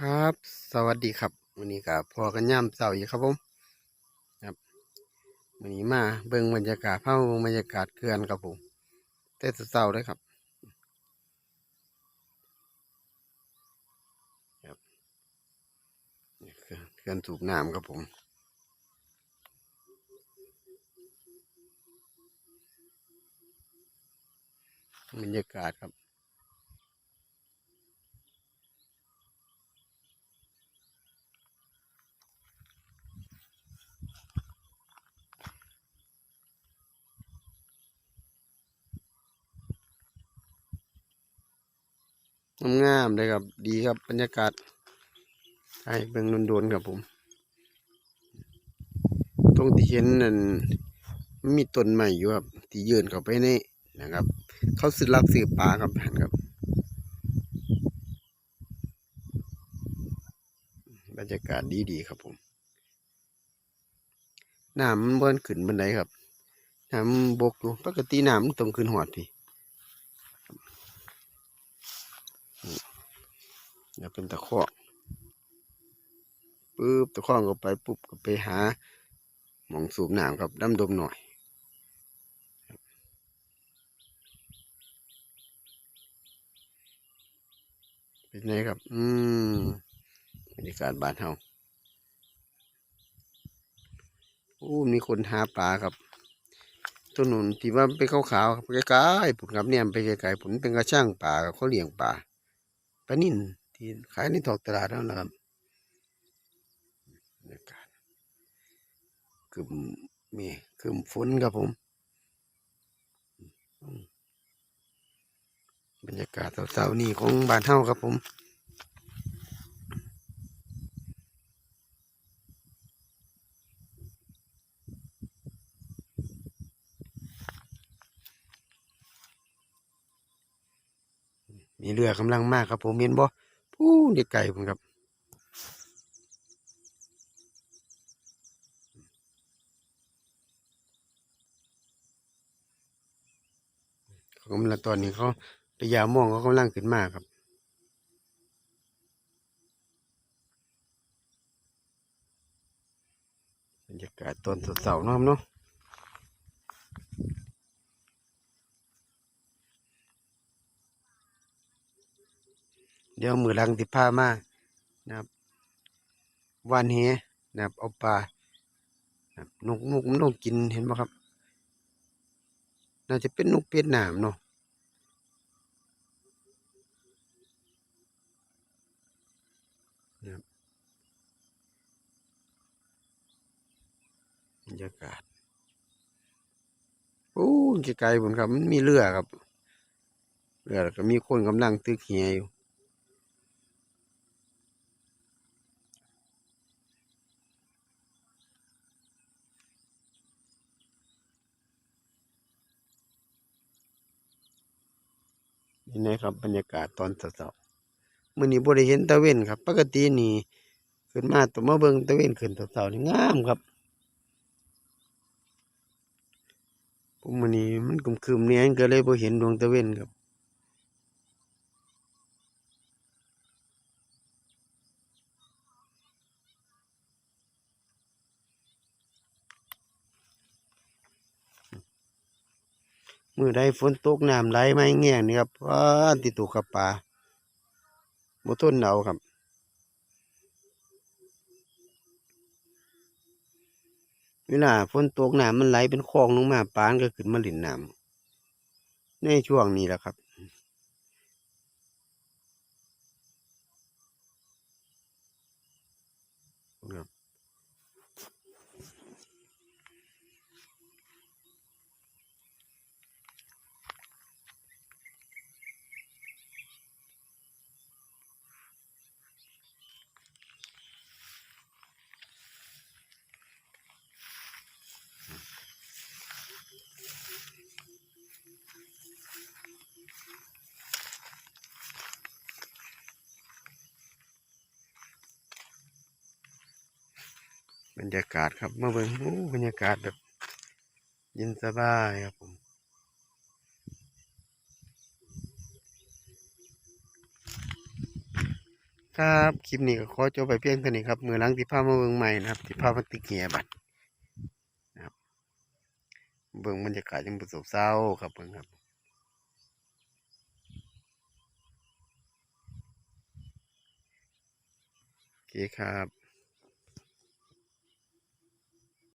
ครับ สวัสดีครับวันนี้กับพอกันย่ำเสาร์อีกครับผมครับวันนี้มาเบิ่งบรรยากาศภาพรวบรรยากาศเขื่อนครับผมแต่เสาร์เลยครับครับเขื่อนเขื่อนสูบน้ำครับผมบรรยากาศครับ งามๆเลยครับ ดีครับบรรยากาศให้เบิ่งโดนๆครับผม ตรงที่เห็นนั่นมันมีต้นใหม่อยู่ครับ ที่ยืนเข้าไปในนะครับ เขาสืบลักสืบป่าครับท่านครับ บรรยากาศดีๆครับผมน้ำมันเบิ้นขึ้นบันไดครับน้ำมันบกอยู่ปกติน้ำมันต้องขึ้นหอดพี่ เดี๋ยวเป็นตะข้อปุ๊บตะข้อก็ไปปุ๊บก็ไปหาหมองสูบน้ำครับดำดมหน่อยเป็นไงครับ อืมบรรยากาศบ้านเฮาโอ้มีคนหาปลาครับต้นหนุนที่ว่าไปขาวๆครับใกลๆผุนครับเนี่ยไปไกลๆผุนเป็นกระช่างปลาเขาเลี้ยงปลาปลานิ่น ที่ขายในท้องตลาดนั่นะครับบรรยากาศคือมีคือฝนครับผมอืมบรรยากาศเสาๆนี่ของบ้านเฮาครับผมมีเรือกำลังมากครับผมเห็นบ่ ผู้เด็กไก่ผมครับเขากำลังตอนนี้เขาพยายามมองเขากำลังขึ้นมากครับบรรยากาศตอนเสาร์นาะครับเนาะ เดี๋ยวมือลังติพามานะครับวานเฮนะครับเอาปลานะนกนกมันนกกินเห็นไหมครับ น่าจะเป็นนกเป็ดหน้ำเนาะนะครับบรรยากาศโอ้ไกลๆผมครับ มันมีเรือครับเรือก็มีคนกำลังตึกเหียอยู่ นี่นะครับบรรยากาศตอนเช้าๆมื่อนี้บ่ได้เห็นตะเวนครับ ปกตินี่ขึ้นมาตัวมาเบิงตะเวนขึ้นเช้าๆนี่งามครับผมมื่อนี้มันกลุ่มๆเนี้ยก็เลยบ่เห็นดวงตะเวนครับ มื่อใดฝนตกน้ำไหลไม่แง่งนี่ครับว้าติดตกกับป่าบุต้นเอาครับ เวลาฝนตกน้ำมันไหลเป็นคลองลงมาปานก็ขึ้นมาหลินน้ำในช่วงนี้แหละครับ บรรยากาศครับมาเบิ่งโอ้บรรยากาศแบบเย็นสบายครับผมครับคลิปนี้ก็ขอจบไปเพียงเท่านี้ครับมือหลังที่พามาเบิ่งใหม่นะครับที่พามาตึกเงียบัดนะครับเบิ่งบรรยากาศยังประสบเศร้าครับเบิ่งครับโอเคครับ